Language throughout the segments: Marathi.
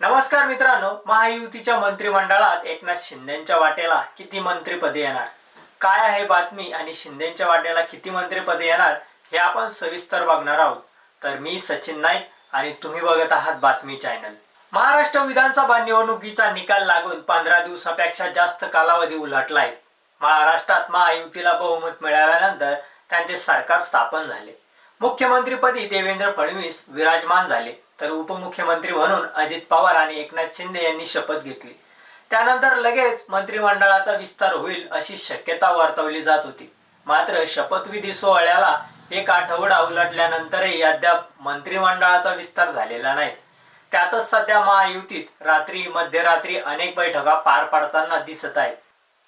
नमस्कार मित्रांनो महायुतीच्या मंत्रिमंडळात एकनाथ शिंदेच्या वाटेला किती मंत्रिपदे येणार? काय आहे बातमी आणि शिंदेच्या वाटेला किती मंत्रिपदे येणार हे आपण सविस्तर बघणार आहोत. तर मी सचिन नाईक आणि तुम्ही बघत आहात बातमी चॅनल. महाराष्ट्र विधानसभा निवडणुकीचा निकाल लागून पंधरा दिवसापेक्षा जास्त कालावधी उलटलाय. महाराष्ट्रात महायुतीला बहुमत मिळाल्यानंतर त्यांचे सरकार स्थापन झाले. मुख्यमंत्रीपदी देवेंद्र फडणवीस विराजमान झाले. तर उपमुख्यमंत्री म्हणून अजित पवार आणि एकनाथ शिंदे यांनी शपथ घेतली. त्यानंतर लगेच मंत्रिमंडळाचा विस्तार होईल अशी शक्यता वर्तवली जात होती. मात्र शपथविधी सोहळ्याला एक आठवडा उलटल्यानंतरही अद्याप मंत्रिमंडळाचा विस्तार झालेला नाही. त्यातच सध्या महायुतीत रात्री मध्यरात्री अनेक बैठका पार पडताना दिसत आहेत.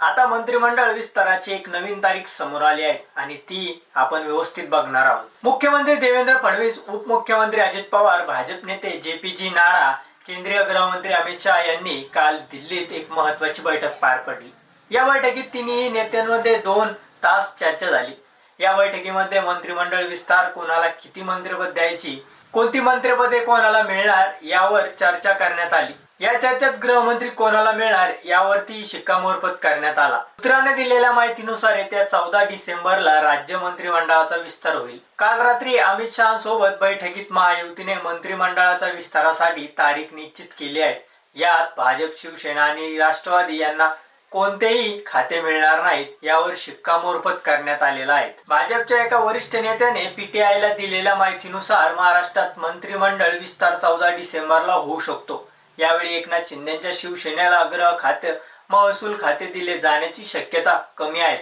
आता मंत्रिमंडळ विस्ताराची एक नवीन तारीख समोर आली आहे आणि ती आपण व्यवस्थित बघणार आहोत. मुख्यमंत्री देवेंद्र फडणवीस उपमुख्यमंत्री अजित पवार भाजप नेते जे पी जी नाडा केंद्रीय गृहमंत्री अमित शहा यांनी काल दिल्लीत एक महत्वाची बैठक पार पडली. या बैठकीत तिन्ही नेत्यांमध्ये दोन तास चर्चा झाली. या बैठकीमध्ये मंत्रिमंडळ विस्तार कोणाला किती मंत्रिपद द्यायची कोणती मंत्रिपदे कोणाला मिळणार यावर चर्चा करण्यात आली. या चर्चेत गृहमंत्री कोणाला मिळणार यावरती शिक्कामोर्फत करण्यात आला. सूत्राने दिलेल्या माहितीनुसार येत्या चौदा डिसेंबरला राज्य मंत्रिमंडळाचा विस्तार होईल. काल रात्री अमित शहासोबत बैठकीत महायुतीने मंत्रिमंडळाच्या विस्तारासाठी तारीख निश्चित केली आहे. यात भाजप शिवसेना आणि राष्ट्रवादी यांना कोणतेही खाते मिळणार नाहीत यावर शिक्कामोर्फत करण्यात आलेला आहे. भाजपच्या एका वरिष्ठ नेत्याने पीटीआयला दिलेल्या माहितीनुसार महाराष्ट्रात मंत्रिमंडळ विस्तार चौदा डिसेंबरला होऊ शकतो. यावेळी एकनाथ शिंदेच्या शिवसेनेला आग्रह खाते महसूल खाते दिले जाण्याची शक्यता कमी आहे.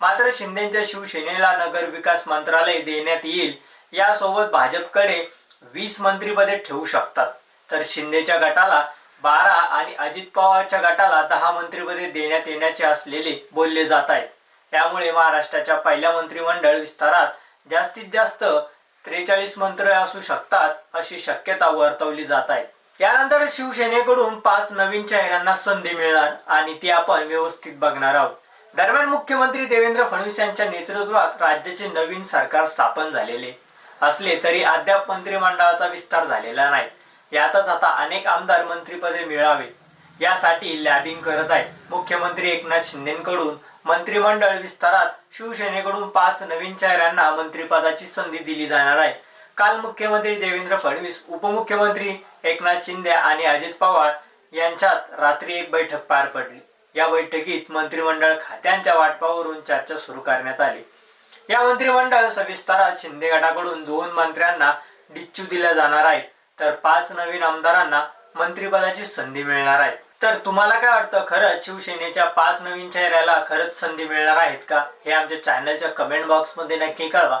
मात्र शिंदेच्या शिवसेनेला नगर विकास मंत्रालय देण्यात येईल यासोबत भाजपकडे वीस मंत्रीपदे ठेवू शकतात. तर शिंदेच्या गटाला बारा आणि अजित पवारच्या गटाला दहा मंत्रिपदे देण्यात येण्याचे असलेले बोलले जात आहे. त्यामुळे महाराष्ट्राच्या पहिल्या मंत्रिमंडळ विस्तारात जास्तीत जास्त त्रेचाळीस मंत्री असू शकतात अशी शक्यता वर्तवली जात आहे. यानंतर शिवसेनेकडून पाच नवीन चेहऱ्यांना संधी मिळणार आणि ती आपण व्यवस्थित बघणार आहोत. दरम्यान मुख्यमंत्री देवेंद्र फडणवीस यांच्या नेतृत्वात राज्याचे नवीन सरकार स्थापन झालेले असले तरी अद्याप मंत्रिमंडळाचा विस्तार झालेला नाही. यातच आता अनेक आमदार मंत्रीपदे मिळावे यासाठी लॅबिंग करत आहे मुख्यमंत्री एकनाथ शिंदेकडून मंत्रिमंडळ विस्तारात शिवसेनेकडून पाच नवीन चेहऱ्यांना मंत्रिपदाची संधी दिली जाणार आहे. काल मुख्यमंत्री देवेंद्र फडणवीस उपमुख्यमंत्री एकनाथ शिंदे आणि अजित पवार यांच्यात रात्री एक बैठक पार पडली. या बैठकीत मंत्रिमंडळ खात्यांच्या वाटपावरून चर्चा सुरू करण्यात आली. या मंत्रिमंडळ सविस्तारात शिंदे गटाकडून दोन मंत्र्यांना डिच्चू दिल्या जाणार आहेत तर पाच नवीन आमदारांना मंत्रिपदाची संधी मिळणार आहे तर तुम्हाला काय वाटतं खरंच शिवसेनेच्या पाच नवीन चेहऱ्याला खरंच संधी मिळणार आहेत का? हे आमच्या चॅनलच्या कमेंट बॉक्समध्ये नक्की कळवा.